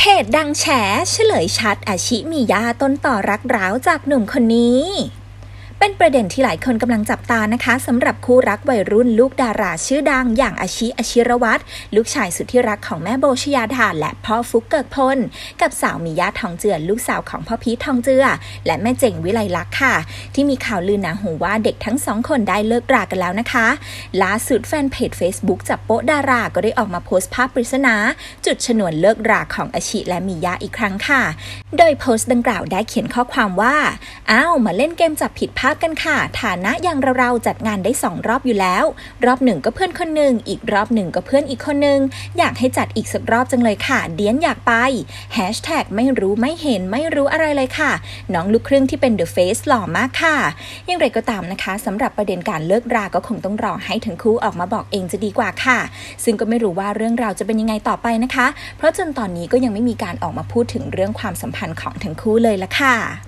เพจดังแฉเฉลยชัดอาชิมียาต้นต่อรักร้าวจากหนุ่มคนนี้ เป็นประเด็นที่หลายคนกำลังจับตานะคะสำหรับคู่รักวัยรุ่นลูกดาราชื่อดังอย่างอาชิอชิรวัตรลูกชายสุดที่รักของแม่โบชยาธาและพ่อฟุกเกิกพล กับสาวมียาทองเจือลูกสาวของพ่อพีททองเจือ และแม่เจ๋งวิไลลักษ์ค่ะ ที่มีข่าวลือหนาหูว่าเด็กทั้งสองคนได้เลิกรากันแล้วนะคะล่าสุดแฟนเพจ Facebook จับโป๊ะดาราก็ได้ออกมาโพสต์ภาพปริศนา จุดชนวนเลิกราของอาชิและมียาอีกครั้งค่ะ โดยโพสต์ดังกล่าวได้เขียนข้อความว่าอ้าวมาเล่นเกมจับผิดภาพกันค่ะ ฐานะอย่างเราๆจัดงานได้สองรอบอยู่แล้ว รอบหนึ่งก็เพื่อนคนหนึ่งอีกรอบหนึ่งก็เพื่อนอีกคนหนึ่งอยากให้จัดอีกสักรอบจังเลยค่ะ เดียนอยากไปแฮชแท็กไม่รู้ไม่เห็นไม่รู้อะไรเลยค่ะ น้องลูกครึ่งที่เป็นเดอะเฟสหล่อมากค่ะอย่างไรก็ตามนะคะสำหรับประเด็นการเลิกราก็คงต้องรอให้ทั้งคู่ออกมาบอกเองจะดีกว่าค่ะ ซึ่งก็ไม่รู้ว่าเรื่องราวจะเป็นยังไงต่อไปนะคะ เพราะจนตอนนี้ก็ยังไม่มีการออกมาพูดถึงเรื่องความสัมพันธ์ของทั้งคู่เลยละค่ะ